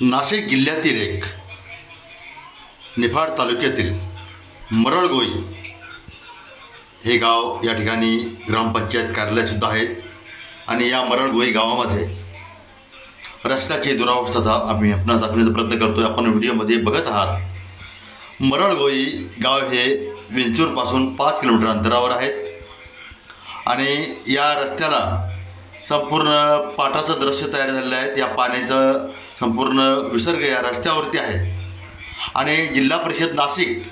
नाशिक जिल्ह्यातील एक निफाड तालुक्यातील मरळगोई हे गाव या ठिकाणी ग्रामपंचायत कार्यालयसुद्धा आहेत आणि या मरळगोई गावामध्ये रस्त्याची दुरावस्था आम्ही आपणास दाखवण्याचा प्रयत्न आहे आपण व्हिडिओमध्ये बघत आहात. मरळगोई गाव हे विंचूरपासून पाच किलोमीटर अंतरावर आहेत आणि या रस्त्याला संपूर्ण पाटाचं दृश्य तयार झालेलं आहे. या पाण्याचं संपूर्ण विसर्ग या रस्त्यावरती आहे. आणि जिल्हा परिषद नाशिक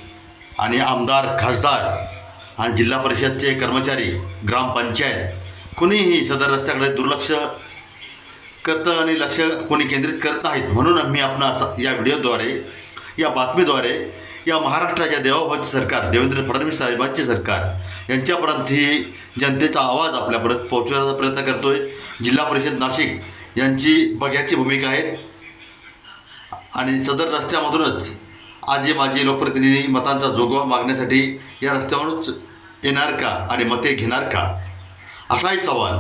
आणि आमदार खासदार आणि जिल्हा परिषदचे कर्मचारी ग्रामपंचायत कुणीही सदर रस्त्याकडे दुर्लक्ष करतं आणि लक्ष कोणी केंद्रित करत नाहीत. म्हणून आम्ही आपण या व्हिडिओद्वारे या बातमीद्वारे या महाराष्ट्राच्या देवाभाऊचे सरकार देवेंद्र फडणवीस साहेबांचे सरकार यांच्यापर्यंत ही जनतेचा आवाज आपल्यापर्यंत पोहोचवण्याचा प्रयत्न करतो आहे जिल्हा परिषद नाशिक यांची बघ्याची भूमिका आहे आणि सदर रस्त्यामधूनच आज हे माझे लोकप्रतिनिधी मतांचा जोगवा मागण्यासाठी या रस्त्यावरूनच येणार का आणि मते घेणार का? असाही सवाल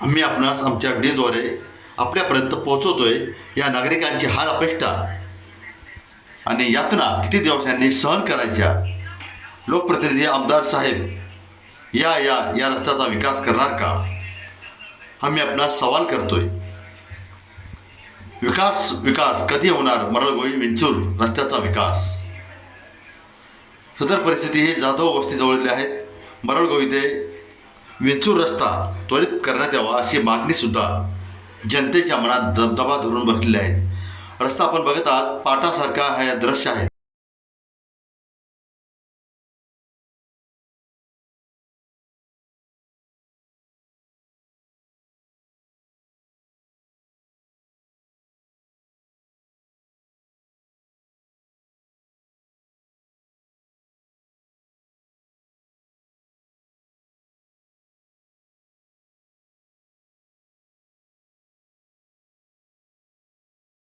आम्ही आपणास आमच्या व्हिडिओद्वारे आपल्यापर्यंत पोहोचवतोय या नागरिकांची हाल अपेक्षा आणि यातना किती दिवसांनी सहन करायच्या? लोकप्रतिनिधी आमदार साहेब या या या रस्त्याचा विकास करणार का? आम्ही आपणास सवाल करतोय. विकास विकास. कधी होणार? मरळगोई विंचूर रस्त्याचा विकास. सदर परिस्थिती ही जाधव वस्तीजवळले आहेत मरळगोई ते विंचूर रस्ता त्वरित करण्यात यावा अशी मागणीसुद्धा जनतेच्या मनात दबदबा धरून बसलेली आहे. रस्ता आपण बघत आहात पाटासारखा हे दृश्य आहे.